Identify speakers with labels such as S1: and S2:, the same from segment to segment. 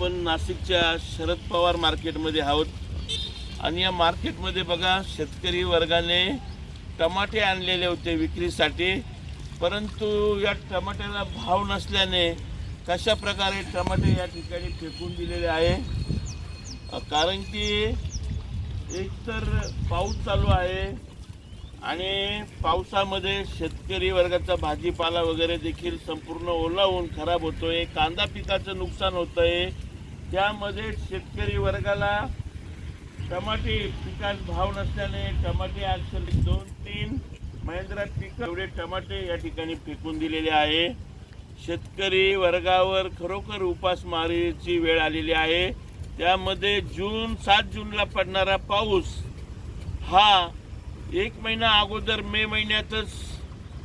S1: आपण नाशिकच्या शरद पवार मार्केटमध्ये आहोत. आणि या मार्केटमध्ये बघा शेतकरी वर्गाने टमाटे आणलेले होते विक्रीसाठी. परंतु या टमाट्याला भाव नसल्याने कशा प्रकारे टमाटे या ठिकाणी फेकून दिलेले आहे? कारण की एकतर पाऊस चालू आहे आणि पावसामध्ये शेतकरी वर्गाचा भाजीपाला वगैरे देखील संपूर्ण ओला होऊन खराब होतोय. कांदा पिकाचं नुकसान होतंय. त्यामध्ये शेतकरी वर्गाला टमाटे पिकास भाव नसल्याने टमाटे अक्षर दोन तीन महिंद्रा पिक एवढे टमाटे या ठिकाणी पिकून दिलेले आहे. शेतकरी वर्गावर खरोखर उपासमारीची वेळ आलेली आहे. त्यामध्ये जून सात जूनला पडणारा पाऊस हा एक महिना अगोदर मे महिन्यातच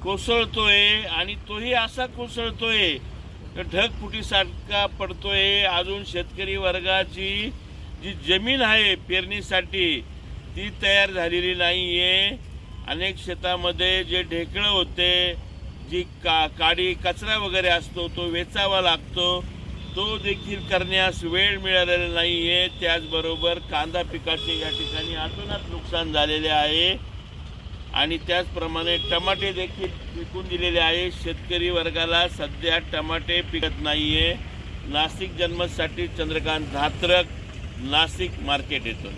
S1: कोसळतोय आणि तोही असा कोसळतोय ढगफुटीसारखा पडतोय. अजून शेतकरी वर्गाची जी जमीन आहे पेरणीसाठी ती तयार झालेली नाही आहे अनेक शेतामध्ये जे ढेकळं होते जी का काडी कचरा वगैरे असतो तो वेचावा लागतो. तो देखील करण्यास वेळ मिळालेला नाही आहे त्याचबरोबर कांदा पिकाचे या ठिकाणी अतोनात नुकसान झालेले आहे. आणि त्याचप्रमाणे टमाटे देखील पिकून दिलेले आहे शेतकरी वर्गाला सध्या टमाटे पिकत नाही आहे नाशिक जन्मसाठी चंद्रकांत धात्रक नाशिक मार्केट येथून.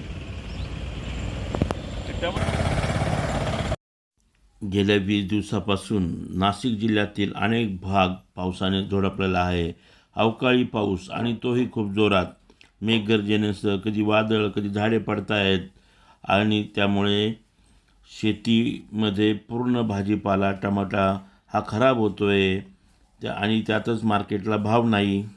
S2: गेल्या वीस दिवसापासून नाशिक जिल्ह्यातील अनेक भाग पावसाने झोडपलेला आहे. अवकाळी पाऊस आणि तोही खूप जोरात. मेघगर्जनेसह कधी वादळ कधी झाडे पडत आहेत आणि त्यामुळे शेतीमध्ये पूर्ण भाजीपाला टमाटा हा खराब होतो आहे त्या आणि त्यातच मार्केटला भाव नाही.